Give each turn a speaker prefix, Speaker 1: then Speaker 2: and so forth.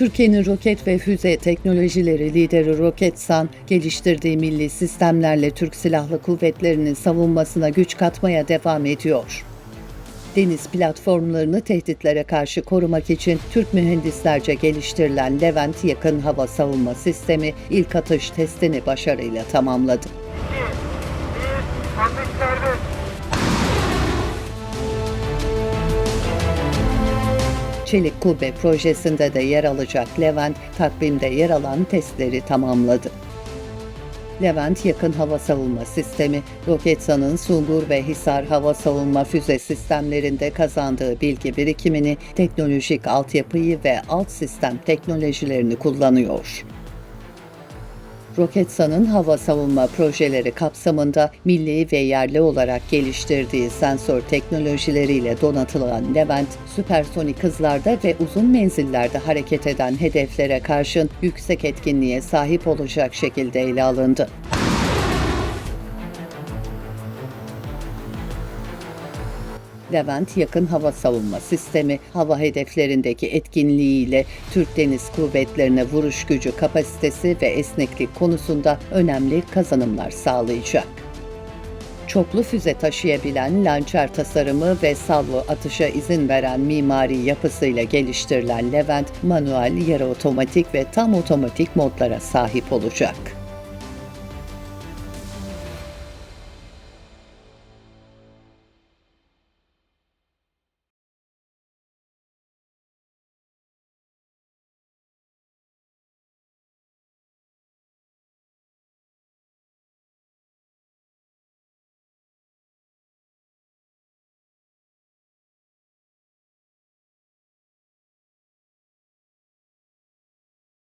Speaker 1: Türkiye'nin roket ve füze teknolojileri lideri Roketsan, geliştirdiği milli sistemlerle Türk Silahlı Kuvvetleri'nin savunmasına güç katmaya devam ediyor. Deniz platformlarını tehditlere karşı korumak için Türk mühendislerce geliştirilen Levent yakın hava savunma sistemi ilk atış testini başarıyla tamamladı. Çelik Kubbe projesinde de yer alacak Levent, takvimde yer alan testleri tamamladı. Levent Yakın Hava Savunma Sistemi, Roketsan'ın Sungur ve Hisar hava savunma füze sistemlerinde kazandığı bilgi birikimini, teknolojik altyapıyı ve alt sistem teknolojilerini kullanıyor. Roketsan'ın hava savunma projeleri kapsamında milli ve yerli olarak geliştirdiği sensör teknolojileriyle donatılan Levent, süpersonik hızlarda ve uzun menzillerde hareket eden hedeflere karşın yüksek etkinliğe sahip olacak şekilde ele alındı. Levent yakın hava savunma sistemi hava hedeflerindeki etkinliğiyle Türk Deniz Kuvvetlerine vuruş gücü kapasitesi ve esneklik konusunda önemli kazanımlar sağlayacak. Çoklu füze taşıyabilen lançer tasarımı ve salvo atışa izin veren mimari yapısıyla geliştirilen Levent, manuel, yarı otomatik ve tam otomatik modlara sahip olacak.